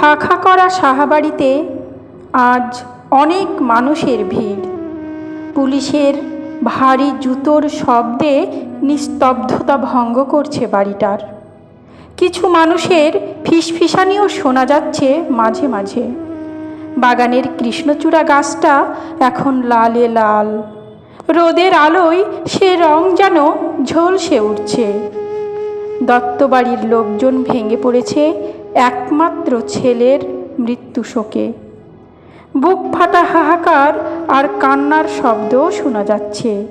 খা খা করা সাহাবাড়িতে আজ অনেক মানুষের ভিড়। পুলিশের ভারী জুতোর শব্দে নিস্তব্ধতা ভঙ্গ করছে বাড়িটার। কিছু মানুষের ফিসফিসানিও শোনা যাচ্ছে মাঝে মাঝে। বাগানের কৃষ্ণচূড়া গাছটা এখন লালে লাল। রোদের আলোয় সে রং যেন ঝলসে উঠছে। দত্তবাড়ির লোকজন ভেঙে পড়েছে একমাত্র ছেলের মৃত্যু শোকে। বুক ফাটা হাহাকার আর কান্নার শব্দও শোনা যাচ্ছে।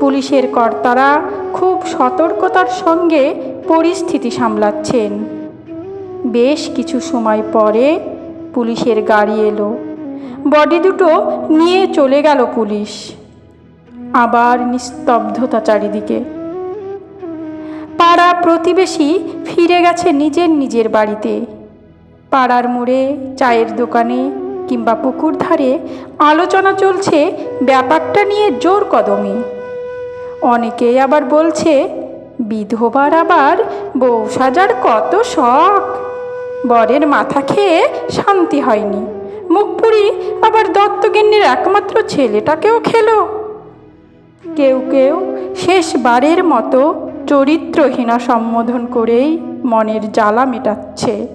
পুলিশের কর্তারা খুব সতর্কতার সঙ্গে পরিস্থিতি সামলাচ্ছেন। বেশ কিছু সময় পরে পুলিশের গাড়ি এলো। বডি দুটো নিয়ে চলে গেল পুলিশ। আবার নিস্তব্ধতা চারিদিকে। পাড়া প্রতিবেশী ফিরে গেছে নিজের নিজের বাড়িতে। পাড়ার মোড়ে, চায়ের দোকানে কিংবা পুকুর ধারে আলোচনা চলছে ব্যাপারটা নিয়ে জোর কদমে। অনেকেই আবার বলছে, বিধবার আবার বউ সাজার কত শখ। বরের মাথা খেয়ে শান্তি হয়নি। মুখপুরি আবার দত্তগিন্নির একমাত্র ছেলেটাকেও খেলো। কেউ কেউ শেষবারের মতো চরিত্রহীনা সম্বোধন করেই মনের জ্বালা মেটাচ্ছে।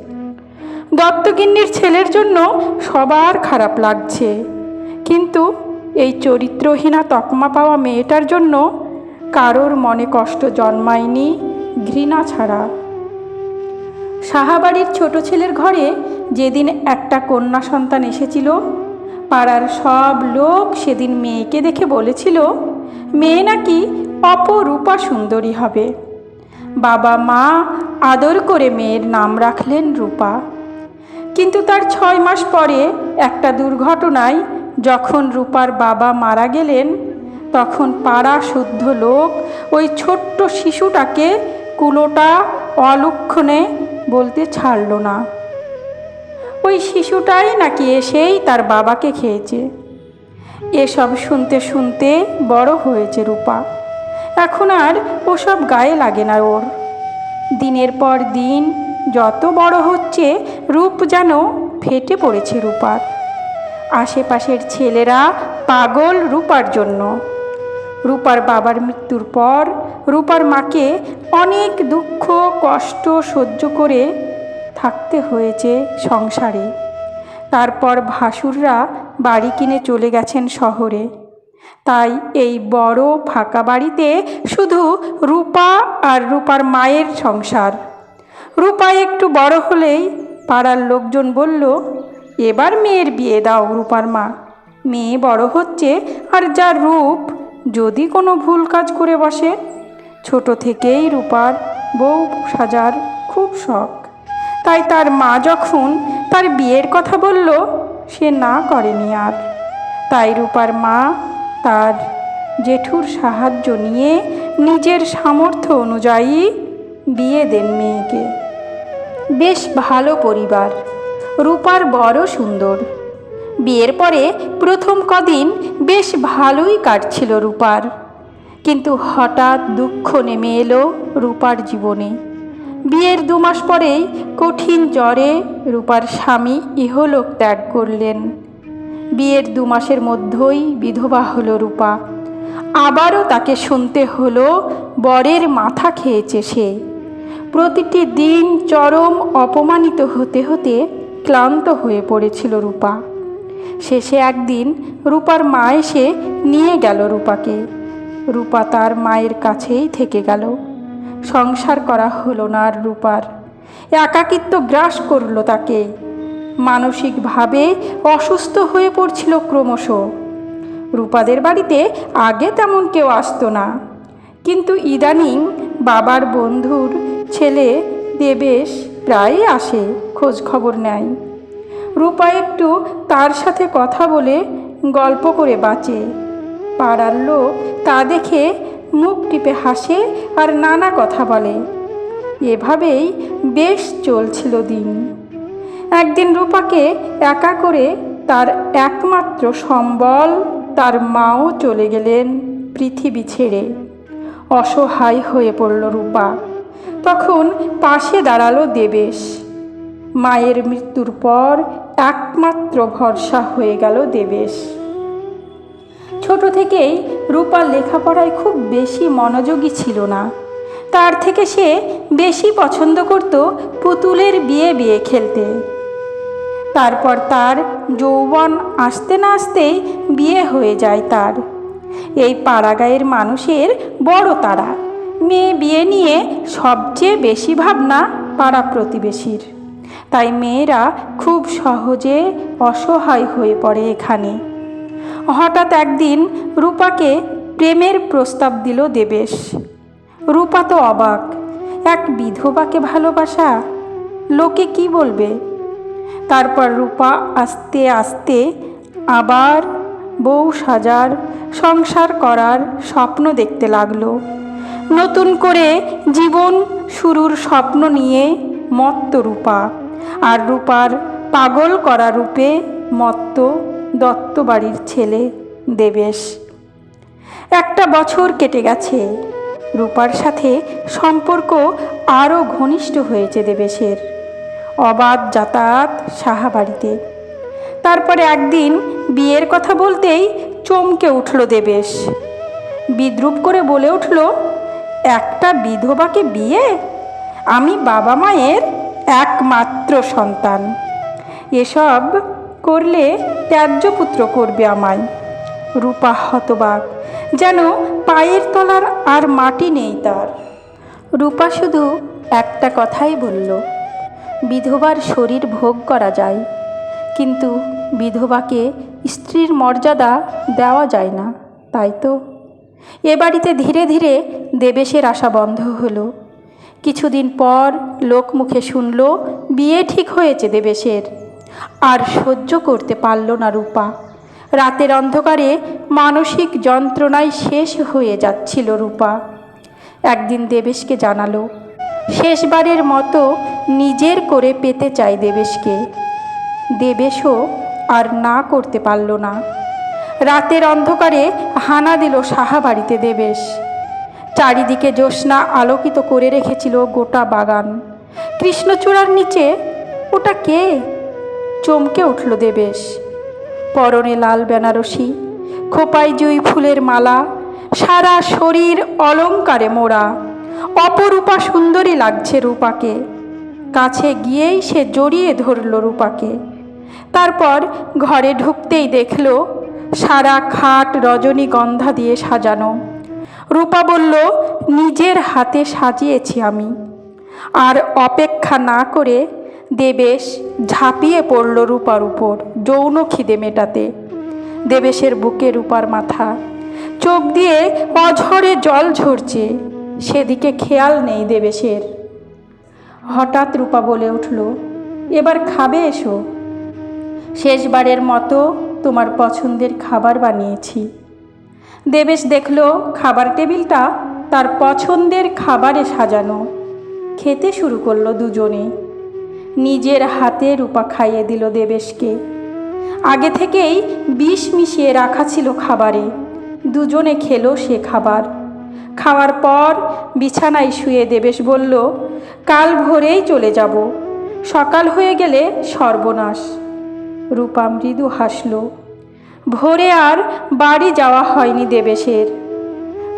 দত্তগিন্নির ছেলের জন্য সবার খারাপ লাগছে। কিন্তু এই চরিত্রহীনা তকমা পাওয়া মেয়েটার জন্য কারোর মনে কষ্ট জন্মায়নি ঘৃণা ছাড়া। সাহাবাড়ির ছোট ছেলের ঘরে যেদিন একটা কন্যা সন্তান এসেছিল, পাড়ার সব লোক সেদিন মেয়েকে দেখে বলেছিল মেয়ে নাকি অপরূপা সুন্দরী হবে। বাবা মা আদর করে মেয়ের নাম রাখলেন রূপা। কিন্তু তার ছয় মাস পরে একটা দুর্ঘটনায় যখন রূপার বাবা মারা গেলেন, তখন পাড়া শুদ্ধ লোক ওই ছোট্ট শিশুটাকে কুলোটা অলক্ষণে বলতে ছাড়ল না। ওই শিশুটাই নাকি এসেই তার বাবাকে খেয়েছে। এসব শুনতে শুনতে বড় হয়েছে রূপা। এখন আর ওসব গায়ে লাগে না ওর। দিনের পর দিন যত বড় হচ্ছে, রূপ যেন ফেটে পড়েছে রূপার। আশেপাশের ছেলেরা পাগল রূপার জন্য। রূপার বাবার মৃত্যুর পর রূপার মাকে অনেক দুঃখ, কষ্ট সহ্য করে থাকতে হয়েছে সংসারে। তারপর ভাসুররা বাড়ি কিনে চলে গেছেন শহরে। তাই এই বড় ফাঁকা বাড়িতে শুধু রূপা আর রূপার মায়ের সংসার। রূপা একটু বড় হলেই পাড়ার লোকজন বলল, এবার মেয়ের বিয়ে দাও রূপার মা। মেয়ে বড় হচ্ছে আর যার রূপ, যদি কোনো ভুল কাজ করে বসে। ছোট থেকেই রূপার বউ সাজার খুব শখ। তাই তার মা যখন তার বিয়ের কথা বলল, সে না করেনি আর। তাই রূপার মা তার জেঠুর সাহায্য নিয়ে নিজের সামর্থ্য অনুযায়ী বিয়ে দেন মেয়েকে। বেশ ভালো পরিবার। রূপার বড় সুন্দর। বিয়ের পরে প্রথম কদিন বেশ ভালোই কাটছিল রূপার। কিন্তু হঠাৎ দুঃখ নেমে এলো রূপার জীবনে। বিয়ের দু মাস পরেই কঠিন জ্বরে রূপার স্বামী ইহলোক ত্যাগ করলেন। বিয়ের দু মাসের মধ্যেই বিধবা হলো রূপা। আবারও তাকে শুনতে হলো বরের মাথা খেয়েছে সে। প্রতিটি দিন চরম অপমানিত হতে হতে ক্লান্ত হয়ে পড়েছিল রূপা। শেষে একদিন রূপার মা এসে নিয়ে গেল রূপাকে। রূপা তার মায়ের কাছেই থেকে গেল। সংসার করা হলো না আর রূপার। একাকিত্ব গ্রাস করল তাকে। মানসিকভাবে অসুস্থ হয়ে পড়ছিল ক্রমশ। রূপাদের বাড়িতে আগে তেমন কেউ আসতো না। কিন্তু ইদানিং বাবার বন্ধুর ছেলে দেবেশ প্রায়ই আসে, খোঁজ খবর নেয়। রূপা একটু তার সাথে কথা বলে গল্প করে বাঁচে। পাড়ার লোক তা দেখে মুখ টিপে হাসে আর নানা কথা বলে। এভাবেই বেশ চলছিল দিন। একদিন রূপাকে একা করে তার একমাত্র সম্বল তার মাও চলে গেলেন পৃথিবী ছেড়ে। অসহায় হয়ে পড়ল রূপা। তখন পাশে দাঁড়াল দেবেশ। মায়ের মৃত্যুর পর একমাত্র ভরসা হয়ে গেল দেবেশ। ছোট থেকেই রূপার লেখাপড়ায় খুব বেশি মনোযোগী ছিল না। তার থেকে সে বেশি পছন্দ করত পুতুলের বিয়ে বিয়ে খেলতে। তারপর তার যৌবন আসতে না আসতেই বিয়ে হয়ে যায় তার। এই পাড়াগাঁয়ের মানুষের বড় তারা। মেয়ে বিয়ে নিয়ে সবচেয়ে বেশি ভাবনা পাড়া প্রতিবেশীর। তাই মেয়েরা খুব সহজে অসহায় হয়ে পড়ে এখানে। হঠাৎ একদিন রূপাকে প্রেমের প্রস্তাব দিল দেবেশ। রূপা তো অবাক, এক বিধবাকে ভালোবাসা? লোকে কি বলবে? তারপর রূপা আস্তে আস্তে আবার বউ সাজার, সংসার করার স্বপ্ন দেখতে লাগল। নতুন করে জীবন শুরুর স্বপ্ন নিয়ে মত্ত রূপা, আর রূপার পাগল করা রূপে মত্ত দত্ত বাড়ির ছেলে দেবেশ। একটা বছর কেটে গেছে। রূপার সাথে সম্পর্ক আরও ঘনিষ্ঠ হয়েছে দেবেশের। অবাধ যাতায়াত সাহাবাড়িতে। তারপরে একদিন বিয়ের কথা বলতেই চমকে উঠল দেবেশ। বিদ্রুপ করে বলে উঠল, একটা বিধবাকে বিয়ে? আমি বাবা মায়ের একমাত্র সন্তান। এসব করলে ত্যায্য পুত্র করবে আমায়। রূপা হতবাক, যেন পায়ের তলার আর মাটি নেই তার। রূপা শুধু একটা কথাই বলল, বিধবার শরীর ভোগ করা যায়, কিন্তু বিধবাকে স্ত্রীর মর্যাদা দেওয়া যায় না, তাই তো? এ বাড়িতে ধীরে ধীরে দেবেশের আশা বন্ধ হলো। কিছুদিন পর লোকমুখে শুনল, বিয়ে ঠিক হয়েছে দেবেশের। আর সহ্য করতে পারল না রূপা। রাতের অন্ধকারে মানসিক যন্ত্রণায় শেষ হয়ে যাচ্ছিল রূপা। একদিন দেবেশকে জানালো, শেষবারের মতো নিজের করে পেতে চাই দেবেশকে। দেবেশও আর না করতে পারল না। রাতের অন্ধকারে হানা দিল সাহাবাড়িতে দেবেশ। চারিদিকে জ্যোৎস্না আলোকিত করে রেখেছিল গোটা বাগান। কৃষ্ণচূড়ার নিচে ওটা কে? চমকে উঠল দেবেশ। পরনে লাল বেনারসি, খোপায় জুই ফুলের মালা, সারা শরীর অলঙ্কারে মোড়া। অপরূপা সুন্দরী লাগছে রূপাকে। কাছে গিয়েই সে জড়িয়ে ধরল রূপাকে। তারপর ঘরে ঢুকতেই দেখল, সারা খাট রজনীগন্ধা দিয়ে সাজানো। রূপা বলল, নিজের হাতে সাজিয়েছি আমি। আর অপেক্ষা না করে দেবেশ ঝাঁপিয়ে পড়ল রূপার উপর, যৌন খিদে মেটাতে। দেবেশের বুকে রূপার মাথা। চোখ দিয়ে অঝরে জল ঝরছে, সেদিকে খেয়াল নেই দেবেশের। হঠাৎ রূপা বলে উঠল, এবার খাবে এসো। শেষবারের মতো তোমার পছন্দের খাবার বানিয়েছি। দেবেশ দেখল, খাবার টেবিলটা তার পছন্দের খাবারে সাজানো। খেতে শুরু করল দুজনে। নিজের হাতে রূপা খাইয়ে দিল দেবেশকে। আগে থেকেই বিষ মিশিয়ে রাখা ছিল খাবারে। দুজনে খেলো সে খাবার। খাওয়ার পর বিছানায় শুয়ে দেবেশ বলল, কাল ভোরেই চলে যাব। সকাল হয়ে গেলে সর্বনাশ। রূপা মৃদু হাসল। ভোরে আর বাড়ি যাওয়া হয়নি দেবেশের।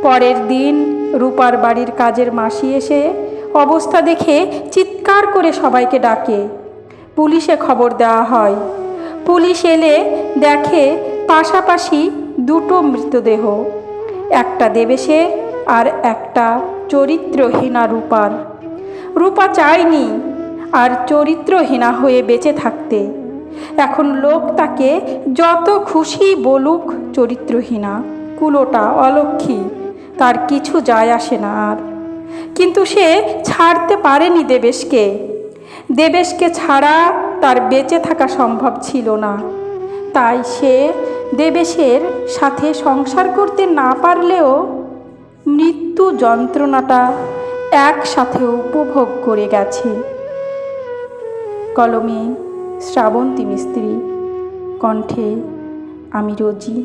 পরের দিন রূপার বাড়ির কাজের মাসি এসে অবস্থা দেখে চিৎকার করে সবাইকে ডাকে। পুলিশে খবর দেওয়া হয়। পুলিশ এলে দেখে পাশাপাশি দুটো মৃতদেহ, একটা দেবেশের আর একটা চরিত্রহীনা রূপার। রূপা চায়নি আর চরিত্রহীনা হয়ে বেঁচে থাকতে। এখন লোক তাকে যত খুশি বলুক চরিত্রহীনা, কুলোটা অলক্ষী, তার কিছু যায় আসে না আর। কিন্তু সে ছাড়তে পারেনি দেবেশকে। দেবেশকে ছাড়া তার বেঁচে থাকা সম্ভব ছিল না। তাই সে দেবেশের সাথে সংসার করতে না পারলেও মৃত্যু যন্ত্রণাটা একসাথে উপভোগ করে গেছে। কলমে শ্রাবন্তী মিস্ত্রি, কণ্ঠে আমি রোজি।